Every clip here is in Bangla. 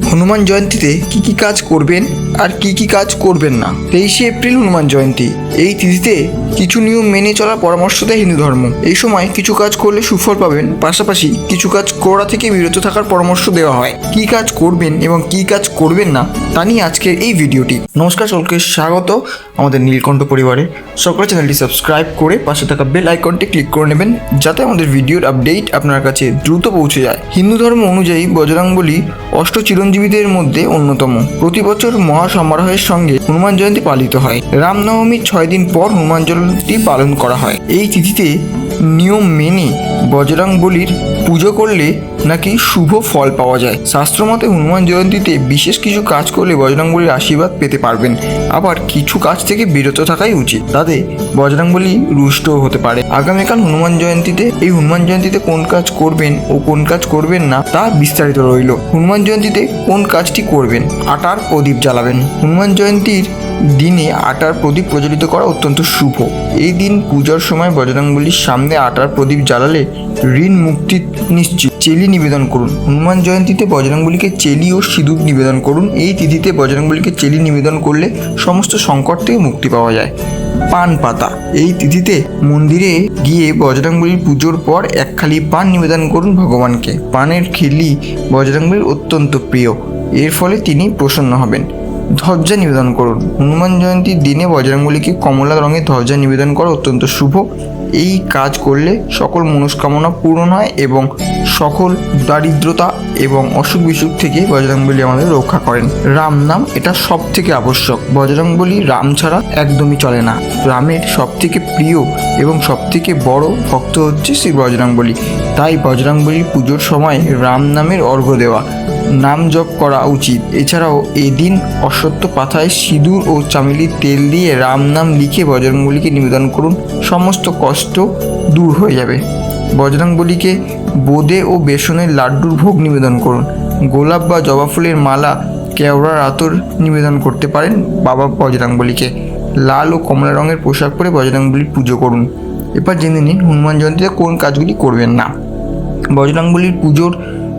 হনুমান জয়ন্তীতে কি কি কাজ করবেন আর কি কি কাজ করবেন না? তেইশে এপ্রিল হনুমান জয়ন্তী। এই তিথিতে কিছু নিয়ম মেনে চলার পরামর্শ দেয় হিন্দু ধর্ম। এই সময় কিছু কাজ করলে সুফল পাবেন। পাশাপাশি কিছু কাজ করা থেকে বিরত থাকার পরামর্শ দেওয়া হয়। কি কাজ করবেন এবং কি কাজ করবেন না, তা নিয়ে আজকের এই ভিডিওটি। নমস্কার সকলকে, স্বাগত আমাদের নীলকণ্ঠ পরিবারে। সকলে চ্যানেলটি সাবস্ক্রাইব করে পাশে থাকা বেল আইকনটি ক্লিক করে নেবেন, যাতে আমাদের ভিডিওর আপডেট আপনার কাছে দ্রুত পৌঁছে যায়। হিন্দু ধর্ম অনুযায়ী বজরাঙ্গলি অষ্ট চিরঞ্জীবীদের মধ্যে অন্যতম। প্রতি বছর মহাসমারোহের সঙ্গে হনুমান জয়ন্তী পালিত হয়। রামনবমীর ছয় দিন পর হনুমান জয়ন্তী পালন করা হয়। এই তিথিতে নিয়ম মেনে বজরং বলির পুজো করলে নাকি শুভ ফল পাওয়া যায়? শাস্ত্রমতে হনুমান জয়ন্তীতে বিশেষ কিছু কাজ করলে বজরংবলীর আশীর্বাদ পেতে পারবেন। আবার কিছু কাজ থেকে বিরত থাকাই উচিত। তাতে বজরংবলী রুষ্ট হতে পারে। আগামীকাল হনুমান জয়ন্তীতে এই হনুমান জয়ন্তীতে কোন কাজ করবেন ও কোন কাজ করবেন না তা বিস্তারিত রইল। হনুমান জয়ন্তীতে কোন কাজটি করবেন? আটার প্রদীপ জ্বালাবেন। হনুমান জয়ন্তীর দিনে আটার প্রদীপ প্রজ্বলিত করা অত্যন্ত শুভ। এই দিন পূজার সময় বজরংবলীর সামনে আটার প্রদীপ জ্বালালে ঋণ মুক্তি নিশ্চিত। চেলি নিবেদন করুন। হনুমান জয়ন্তীতে বজরংবলীকে চেলি ও সিঁদুর নিবেদন করুন। এই তিথিতে বজরংবলীকে চেলি নিবেদন করলে সমস্ত সংকট থেকে মুক্তি পাওয়া যায়। পান পাতা। এই তিথিতে মন্দিরে গিয়ে বজরংবলীর পুজোর পর এক খালি পান নিবেদন করুন ভগবানকে। পানের খিলি বজরংবলীর অত্যন্ত প্রিয়। এর ফলে তিনি প্রসন্ন হবেন। ধ্বজা নিবেদন করুন। হনুমান জয়ন্তীর দিনে বজরংবলীকে কমলা রঙের ধ্বজা নিবেদন করা অত্যন্ত শুভ। এই কাজ করলে সকল মনস্কামনা পূরণ হয় এবং সকল দারিদ্রতা এবং অসুখ বিসুখ থেকে বজরংবলী আমাদের রক্ষা করেন। রাম নাম এটা সব থেকে আবশ্যক। বজরংবলী রাম ছাড়া একদমই চলে না। রামের সব থেকে প্রিয় এবং সব থেকে বড় ভক্ত হচ্ছে শ্রী বজরংবলী। তাই বজরংবলীর পুজোর সময় রাম নামের অর্ঘ্য দেওয়া নাম জপ করা উচিত। এছাড়াও এদিন অশ্বত্থ পাথায় সিঁদুর ও চামেলির তেল দিয়ে রাম নাম লিখে বজরংবলীকে নিবেদন করুন। সমস্ত কষ্ট দূর হয়ে যাবে। বজরংবলীকে বোঁদে ও বেসনের লাড্ডুর ভোগ নিবেদন করুন। গোলাপ বা জবা ফুলের মালা কেওড়ার আতর নিবেদন করতে পারেন বাবা বজরংবলীকে। লাল ও কমলা রঙের পোশাক পরে বজরংবলীর পুজো করুন। এবার জেনে নিন হনুমান জয়ন্তীতে কোন কাজগুলি করবেন না। বজরংবলীর পুজোর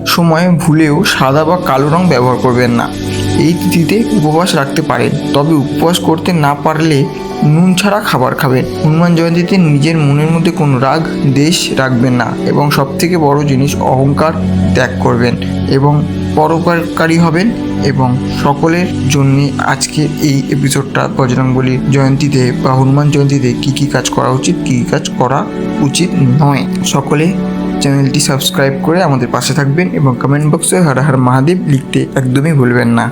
সময় ভুলেও সাদা বা কালো রং ব্যবহার করবেন না। এই তিথিতে উপবাস রাখতে পারেন, তবে উপবাস করতে না পারলে নুন ছাড়া খাবার খাবেন। হনুমান জয়ন্তীতে নিজের মনের মধ্যে কোনো রাগ, দেশ রাখবেন না এবং সবথেকে বড় জিনিস অহংকার ত্যাগ করবেন এবং পরোপকারী হবেন এবং সকলের জন্য আজকের এই এপিসোডটা বজরংবলীর জয়ন্তীতে বা হনুমান জয়ন্তীতে কী কী কাজ করা উচিত, কী কী কাজ করা উচিত নয়। সকলে চ্যানেলটি সাবস্ক্রাইব করে আমাদের পাশে থাকবেন এবং কমেন্ট বক্সে হারাহার হর মহাদেব লিখতে একদমই ভুলবেন না।